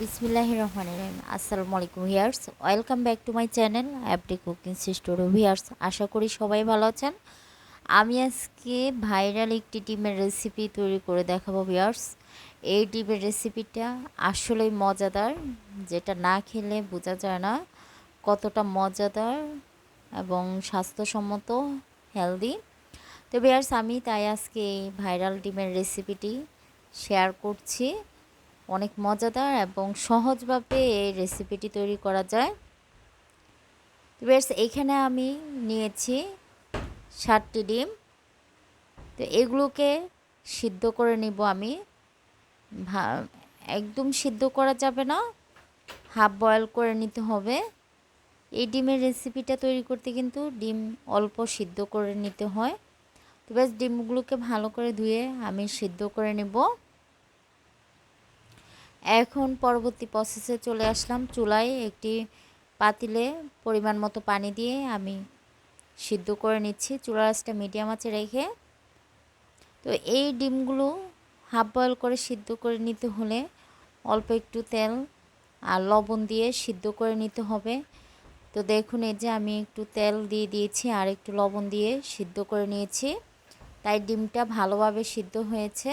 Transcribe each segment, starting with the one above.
বিসমিল্লাহ রহমান রহিম। আসসালামু আলাইকুম viewers welcome back to my channel অ্যাপটি কুকিং সিস্টোর ভিয়ার্স আশা করি সবাই ভালো আছেন। আমি আজকে ভাইরাল একটি ডিমের রেসিপি তৈরি করে দেখাবো ভিয়ার্স এই ডিমের রেসিপিটা আসলেই মজাদার, যেটা না খেলে বোঝা যায় না কতটা মজাদার এবং স্বাস্থ্যসম্মত হেলদি তো ভিয়ার্স আমি তাই আজকে এই ভাইরাল ডিমের রেসিপিটি শেয়ার করছি। অনেক মজাদার এবং সহজভাবে এই রেসিপিটি তৈরি করা যায়। বেশ, এখানে আমি নিয়েছি ষাটটি ডিম। তো এগুলোকে সিদ্ধ করে নিব আমি। একদম সিদ্ধ করা যাবে না। হাফ বয়েল করে নিতে হবে। এই ডিমের রেসিপিটা তৈরি করতে কিন্তু ডিম অল্প সিদ্ধ করে নিতে হয়। তো বেশ, ডিমগুলোকে ভালো করে ধুয়ে আমি সিদ্ধ করে নেব। এখন পরবর্তী প্রসেসে চলে আসলাম চুলায় একটি পাতিলে পরিমাণ মতো পানি দিয়ে আমি সিদ্ধ করে নিচ্ছি। চুলা আঁচটা মিডিয়াম আঁচে রেখে। তো এই ডিমগুলো হাফ বয়েল করে সিদ্ধ করে নিতে হলে অল্প একটু তেল আর লবণ দিয়ে সিদ্ধ করে নিতে হবে। তো দেখুন এই যে আমি একটু তেল দিয়ে দিয়েছি আর একটু লবণ দিয়ে সিদ্ধ করে নিয়েছি। তাই ডিমটা ভালোভাবে সিদ্ধ হয়েছে।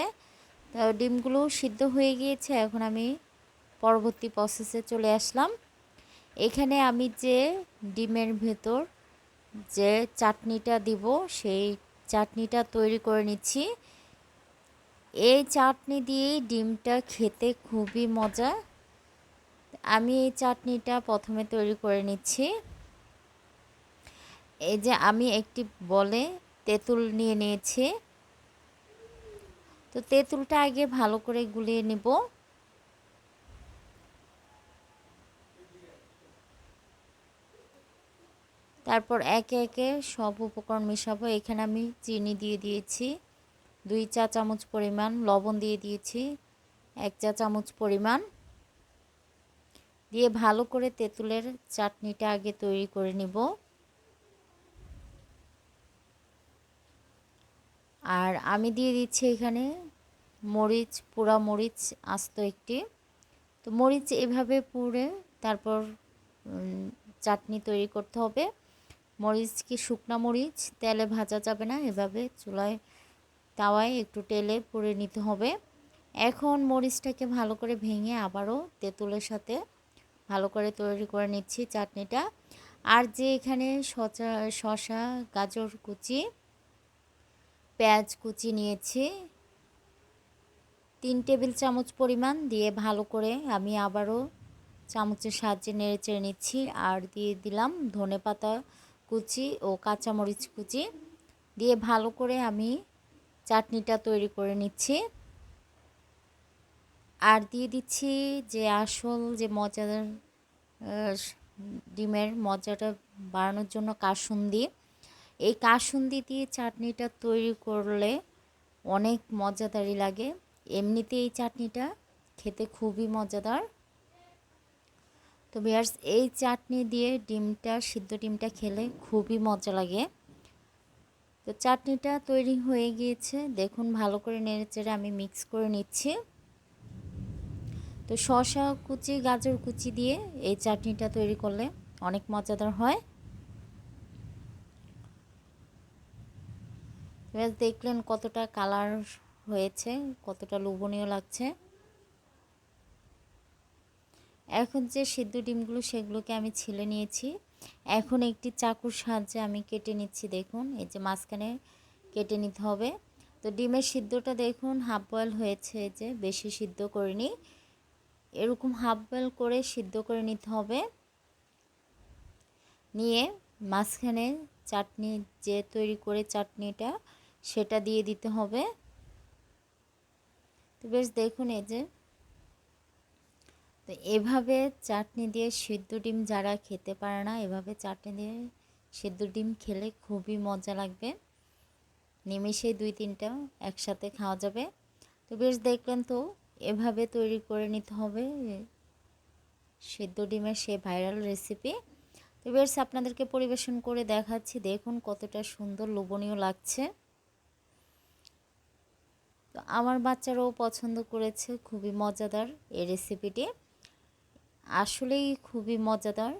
ডিমগুলো সিদ্ধ হয়ে গিয়েছে, এখন আমি পরবর্তী প্রসেসে চলে আসলাম। এখানে আমি যে ডিমের ভেতর যে চাটনিটা দিব, সেই চাটনিটা তৈরি করে নিচ্ছি। এই চাটনি দিয়েই ডিমটা খেতে খুবই মজা। আমি এই চাটনিটা প্রথমে তৈরি করে নিচ্ছি। এই যে আমি একটি বলে তেঁতুল নিয়ে নিয়েছি। তো তেঁতুলটা আগে ভালো করে গুলিয়ে নেব। তারপর একে একে সব উপকরণ মেশাবো। এখানে আমি চিনি দিয়ে দিয়েছি, দুই চা চামচ পরিমাণ লবণ দিয়ে দিয়েছি, এক চা চামচ পরিমাণ। দিয়ে ভালো করে তেঁতুলের চাটনিটা আগে তৈরি করে নিব। আর আমি দিয়ে দিচ্ছি এখানে মরিচ, পোড়া মরিচ আস্ত একটি। তো মরিচ এভাবে পুড়ে তারপর চাটনি তৈরি করতে হবে। মরিচ কি শুকনা মরিচ? তেলে ভাজা যাবে না, এভাবে চুলায়, তাওয়ায় একটু তেলে পুড়ে নিতে হবে। এখন মরিচটাকে ভালো করে ভেঙে আবারও তেঁতুলের সাথে ভালো করে তৈরি করে নিচ্ছি চাটনিটা। আর যে এখানে শসা শশা গাজর কুচি পেঁয়াজ কুচি নিয়েছি। তিন টেবিল চামচ পরিমাণ দিয়ে ভালো করে আমি আবারও চামচের সাহায্যে নেড়ে চেড়ে নিচ্ছি আর দিয়ে দিলাম ধনে পাতা কুচি ও কাঁচামরিচ কুচি। দিয়ে ভালো করে আমি চাটনিটা তৈরি করে নিচ্ছি। আর দিয়ে দিচ্ছি যে আসল যে মজাদার ডিমের মজাটা বাড়ানোর জন্য কাসুন্দি। এই কাসুন্দি দিয়ে চাটনিটা তৈরি করলে অনেক মজাদারি লাগে। এমনিতে এই চাটনিটা খেতে খুবই মজাদার। তো বিয়ার্স এই চাটনি দিয়ে ডিমটা, সিদ্ধ ডিমটা খেলে খুবই মজা লাগে। তো চাটনিটা তৈরি হয়ে গিয়েছে। দেখুন, ভালো করে নেড়েচেড়ে আমি মিক্স করে নিচ্ছি। তো শশা কুচি, গাজর কুচি দিয়ে এই চাটনিটা তৈরি করলে অনেক মজাদার হয়। এবার দেখলেন কতটা কালার হয়েছে, কতটা লোভনীয় লাগছে। এখন যে সিদ্ধ ডিমগুলো সেগুলোকে আমি ছিলে নিয়েছি। এখন একটি চাকুর সাহায্যে আমি কেটে নিচ্ছি, দেখুন, এই যে মাঝখানে কেটে নিতে হবে। তো ডিমের সিদ্ধটা দেখুন হাফ বয়েল হয়েছে যে বেশি সিদ্ধ করিনি। এরকম হাফ বয়েল করে সিদ্ধ করে নিতে হবে। নিয়ে মাঝখানে চাটনি যে তৈরি করে চাটনিটা সেটা দিয়ে দিতে হবে। তো বেশ, দেখুন এই যে। তো এভাবে চাটনি দিয়ে সিদ্ধ ডিম যারা খেতে পারে না, এভাবে চাটনি দিয়ে সিদ্ধ ডিম খেলে খুবই মজা লাগবে। নিমেষে দুই তিনটা একসাথে খাওয়া যাবে। তো বেশ, দেখলেন তো, এভাবে তৈরি করে নিতে হবে সিদ্ধ ডিমের সে ভাইরাল রেসিপি। তো বেশ, আপনাদেরকে পরিবেশন করে দেখাচ্ছি। দেখুন কতটা সুন্দর, লোভনীয় লাগছে। তো আমার বাচ্চারাও পছন্দ করেছে, খুবই মজাদার এই রেসিপিটি আসলেই খুবই মজাদার।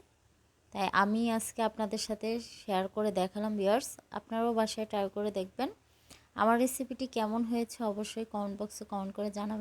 তাই আমি আজকে আপনাদের সাথে শেয়ার করে দেখালাম বিয়ার্স আপনারাও বাসায় ট্রাই করে দেখবেন। আমার রেসিপিটি কেমন হয়েছে অবশ্যই কমেন্ট বক্সে কমেন্ট করে জানাবেন।